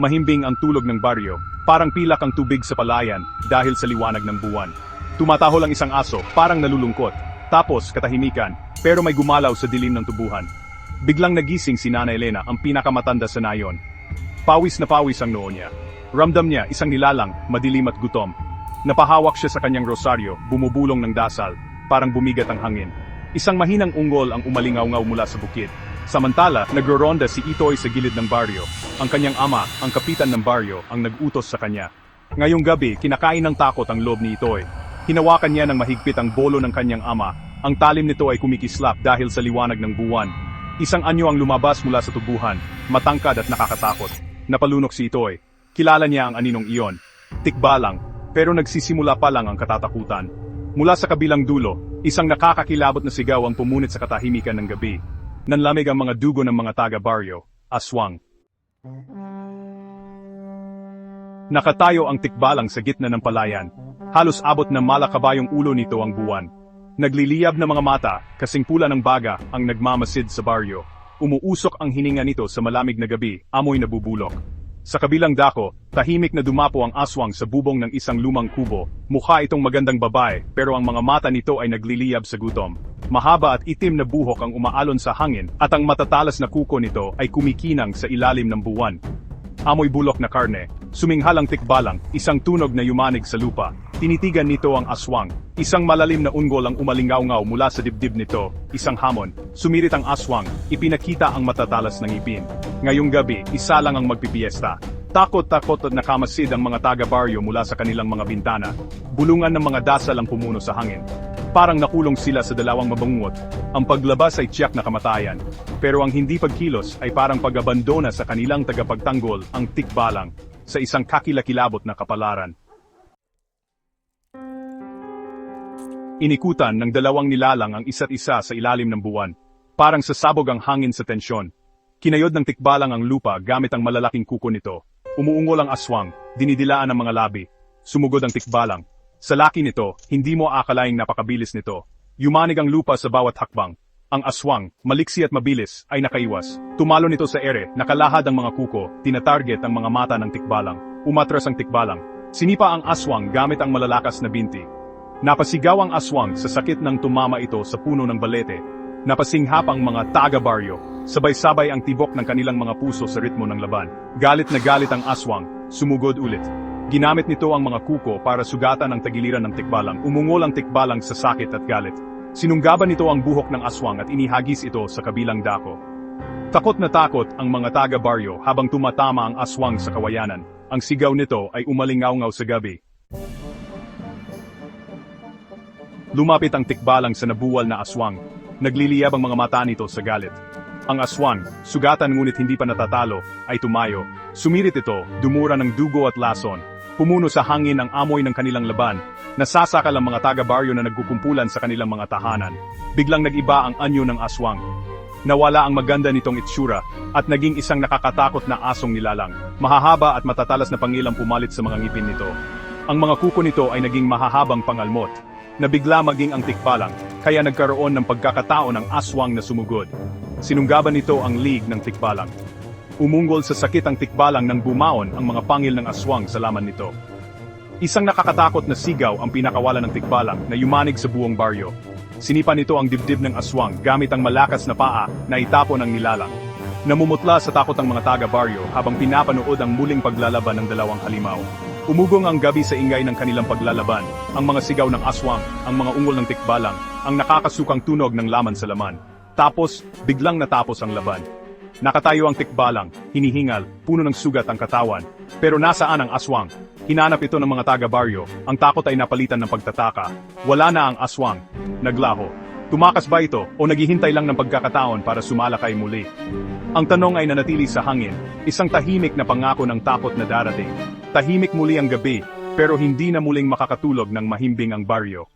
mahimbing ang tulog ng baryo, parang pilak ang tubig sa palayan dahil sa liwanag ng buwan. Tumatahol ang isang aso, parang nalulungkot. Tapos, katahimikan, pero may gumalaw sa dilim ng tubuhan. Biglang nagising si Nana Elena, ang pinakamatanda sa nayon. Pawis na pawis ang noo niya. Ramdam niya isang nilalang, madilim at gutom. Napahawak siya sa kanyang rosaryo, bumubulong ng dasal, parang bumigat ang hangin. Isang mahinang unggol ang umalingaw-ngaw mula sa bukid. Samantala, nagroronda si Itoy sa gilid ng baryo. Ang kanyang ama, ang kapitan ng baryo, ang nag-utos sa kanya. Ngayong gabi, kinakain ng takot ang loob ni Itoy. Hinawakan niya ng mahigpit ang bolo ng kanyang ama. Ang talim nito ay kumikislap dahil sa liwanag ng buwan. Isang anyo ang lumabas mula sa tubuhan, matangkad at nakakatakot. Napalunok si Itoy. Kilala niya ang aninong iyon. Tikbalang, pero nagsisimula pa lang ang katatakutan. Mula sa kabilang dulo, isang nakakakilabot na sigaw ang pumunit sa katahimikan ng gabi. Nanlamig ang mga dugo ng mga taga-baryo, aswang. Nakatayo ang tikbalang sa gitna ng palayan. Halos abot na malakabayong ulo nito ang buwan. Nagliliyab na mga mata, kasing pula ng baga, ang nagmamasid sa baryo. Umuusok ang hininga nito sa malamig na gabi, amoy na bubulok. Sa kabilang dako, tahimik na dumapo ang aswang sa bubong ng isang lumang kubo. Mukha itong magandang babae, pero ang mga mata nito ay nagliliyab sa gutom. Mahaba at itim na buhok ang umaalon sa hangin, at ang matatalas na kuko nito ay kumikinang sa ilalim ng buwan. Amoy bulok na karne, suminghal ang tikbalang, isang tunog na yumanig sa lupa. Tinitigan nito ang aswang. Isang malalim na unggol ang umalingaw-ngaw mula sa dibdib nito, isang hamon. Sumirit ang aswang, ipinakita ang matatalas ng ipin. Ngayong gabi, isa lang ang magpipiesta. Takot-takot at nakamasid ang mga taga-baryo mula sa kanilang mga bintana. Bulungan ng mga dasal ang pumuno sa hangin. Parang nakulong sila sa dalawang mabangungot. Ang paglabas ay tiyak na kamatayan. Pero ang hindi pagkilos ay parang pag-abandona sa kanilang tagapagtanggol, ang tikbalang, sa isang kakilakilabot na kapalaran. Inikutan ng dalawang nilalang ang isa't isa sa ilalim ng buwan. Parang sasabog ang hangin sa tensyon. Kinayod ng tikbalang ang lupa gamit ang malalaking kuko nito. Umuungol ang aswang, dinidilaan ang mga labi. Sumugod ang tikbalang. Sa laki nito, hindi mo akalaing napakabilis nito. Yumanig ang lupa sa bawat hakbang. Ang aswang, maliksi at mabilis, ay nakaiwas. Tumalo nito sa ere, nakalahad ang mga kuko, tinatarget ang mga mata ng tikbalang. Umatras ang tikbalang. Sinipa ang aswang gamit ang malalakas na binti. Napasigaw ang aswang sa sakit ng tumama ito sa puno ng balete. Napasinghap ang mga taga-baryo. Sabay-sabay ang tibok ng kanilang mga puso sa ritmo ng laban. Galit na galit ang aswang, sumugod ulit. Ginamit nito ang mga kuko para sugatan ang tagiliran ng tikbalang. Umungol ang tikbalang sa sakit at galit. Sinunggaban nito ang buhok ng aswang at inihagis ito sa kabilang dako. Takot na takot ang mga taga-baryo habang tumatama ang aswang sa kawayanan. Ang sigaw nito ay umalingaw-ngaw sa gabi. Lumapit ang tikbalang sa nabuwal na aswang. Nagliliyab ang mga mata nito sa galit. Ang aswang, sugatan ngunit hindi pa natatalo, ay tumayo. Sumirit ito, dumura ng dugo at lason. Pumuno sa hangin ang amoy ng kanilang laban. Nasasakal ang mga taga-baryo na nagkukumpulan sa kanilang mga tahanan. Biglang nag-iba ang anyo ng aswang. Nawala ang maganda nitong itsura at naging isang nakakatakot na asong nilalang. Mahahaba at matatalas na pangilang pumalit sa mga ngipin nito. Ang mga kuko nito ay naging mahahabang pangalmot. Nabigla maging ang tikbalang, kaya nagkaroon ng pagkakatao ng aswang na sumugod. Sinunggaban nito ang lig ng tikbalang. Umunggol sa sakit ang tikbalang nang bumaon ang mga pangil ng aswang sa laman nito. Isang nakakatakot na sigaw ang pinakawalan ng tikbalang na yumanig sa buong baryo. Sinipa nito ang dibdib ng aswang gamit ang malakas na paa na itapon ng nilalang. Namumutla sa takot ang mga taga-baryo habang pinapanood ang muling paglalaban ng dalawang halimaw. Umugong ang gabi sa ingay ng kanilang paglalaban, ang mga sigaw ng aswang, ang mga ungol ng tikbalang, ang nakakasukang tunog ng laman sa laman. Tapos, biglang natapos ang laban. Nakatayo ang tikbalang, hinihingal, puno ng sugat ang katawan. Pero nasaan ang aswang? Hinanap ito ng mga taga-baryo, ang takot ay napalitan ng pagtataka. Wala na ang aswang. Naglaho. Tumakas ba ito o naghihintay lang ng pagkakataon para sumalakay muli? Ang tanong ay nanatili sa hangin, isang tahimik na pangako ng takot na darating. Tahimik muli ang gabi, pero hindi na muling makakatulog ng mahimbing ang baryo.